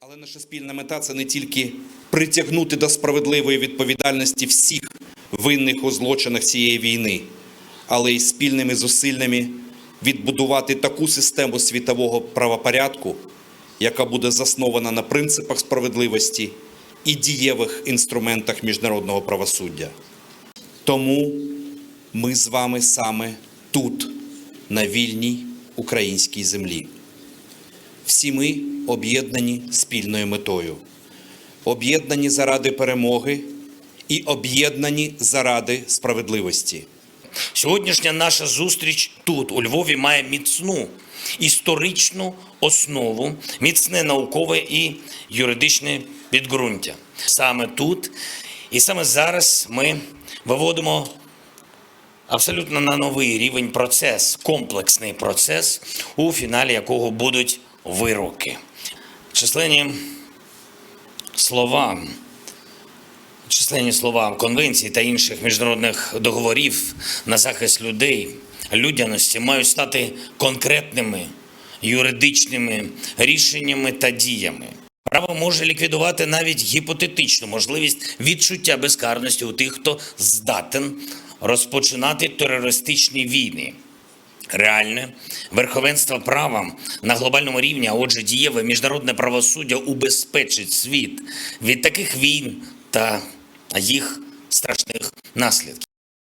Але наша спільна мета це не тільки притягнути до справедливої відповідальності всіх винних у злочинах цієї війни, але й спільними зусиллями відбудувати таку систему світового правопорядку, яка буде заснована на принципах справедливості і дієвих інструментах міжнародного правосуддя. Тому ми з вами саме тут, на вільній українській землі. Всі ми об'єднані спільною метою, об'єднані заради перемоги і об'єднані заради справедливості. Сьогоднішня наша зустріч тут, у Львові, має міцну історичну основу, міцне наукове і юридичне підґрунтя. Саме тут і саме зараз ми виводимо абсолютно на новий рівень процес, комплексний процес, у фіналі якого будуть вироки. Численні слова численні слова конвенцій та інших міжнародних договорів на захист людей, людяності мають стати конкретними юридичними рішеннями та діями. Право може ліквідувати навіть гіпотетичну можливість відчуття безкарності у тих, хто здатен розпочинати терористичні війни. Реальне верховенство права на глобальному рівні, а отже, дієве міжнародне правосуддя убезпечить світ від таких війн та їх страшних наслідків.